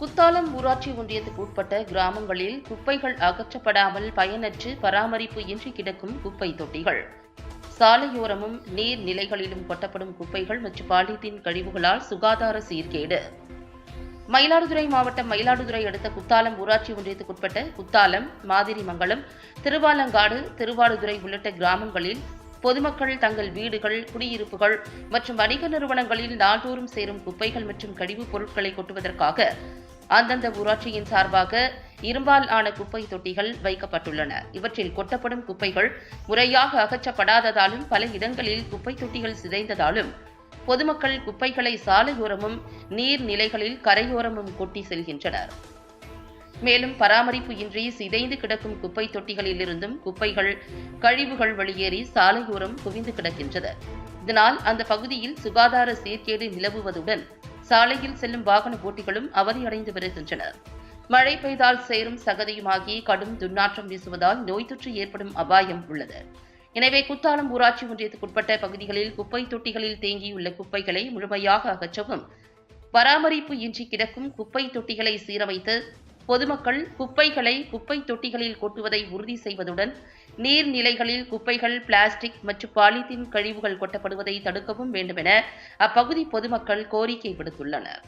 குத்தாலம் ஊராட்சி ஒன்றியத்துக்கு உட்பட்ட கிராமங்களில் குப்பைகள் அகற்றப்படாமல் பயனற்று பராமரிப்பு இன்றி கிடக்கும் குப்பை தொட்டிகள். சாலையோரமும் நீர் நிலைகளிலும் கொட்டப்படும் குப்பைகள் மற்றும் பாலித்தீன் கழிவுகளால் சுகாதார சீர்கேடு. மயிலாடுதுறை மாவட்டம் மயிலாடுதுறை அடுத்த குத்தாலம் ஊராட்சி ஒன்றியத்துக்குட்பட்ட குத்தாலம் மாதிரிமங்கலம் திருவாலங்காடு திருவாடுதுறை உள்ளிட்ட கிராமங்களில் பொதுமக்கள் தங்கள் வீடுகள் குடியிருப்புகள் மற்றும் வணிக நிறுவனங்களில் நாள்தோறும் சேரும் குப்பைகள் மற்றும் கழிவுப் பொருட்களை கொட்டுவதற்காக அந்தந்த ஊராட்சியின் சார்பாக இரும்பால் ஆன குப்பை தொட்டிகள் வைக்கப்பட்டுள்ளன. இவற்றில் கொட்டப்படும் குப்பைகள் முறையாக அகற்றப்படாததாலும் பல இடங்களில் குப்பை தொட்டிகள் சிதைந்ததாலும் பொதுமக்கள் குப்பைகளை சாலையோரமும் நீர்நிலைகளில் கரையோரமும் கொட்டி செல்கின்றனர். மேலும் பராமரிப்பு இன்றி சிதைந்து கிடக்கும் குப்பை தொட்டிகளிலிருந்தும் குப்பைகள் கழிவுகள் வெளியேறி சாலையோரம் குவிந்து கிடக்கின்றது. இதனால் அந்த பகுதியில் சுகாதார சீர்கேடு நிலவுவதுடன் சாலையில் செல்லும் வாகன ஓட்டிகளும் அவதியடைந்து வருகின்றனர் மழை பெய்தால் சேரும் சகதியுமாகி கடும் துர்நாற்றம் வீசுவதால் நோய் தொற்று ஏற்படும் அபாயம் உள்ளது. எனவே குத்தாலம் ஊராட்சி ஒன்றியத்துக்குட்பட்ட பகுதிகளில் குப்பை தொட்டிகளில் தேங்கியுள்ள குப்பைகளை முழுமையாக அகற்றவும் பராமரிப்பு இன்றி கிடக்கும் குப்பை தொட்டிகளை சீரமைத்து பொதுமக்கள் குப்பைகளை குப்பை தொட்டிகளில் கொட்டுவதை உறுதி செய்வதுடன் நீர்நிலைகளில் குப்பைகள் பிளாஸ்டிக் மற்றும் பாலித்தீன் கழிவுகள் கொட்டப்படுவதை தடுக்கவும் வேண்டும் என அப்பகுதி பொதுமக்கள் கோரிக்கை விடுத்துள்ளனர்.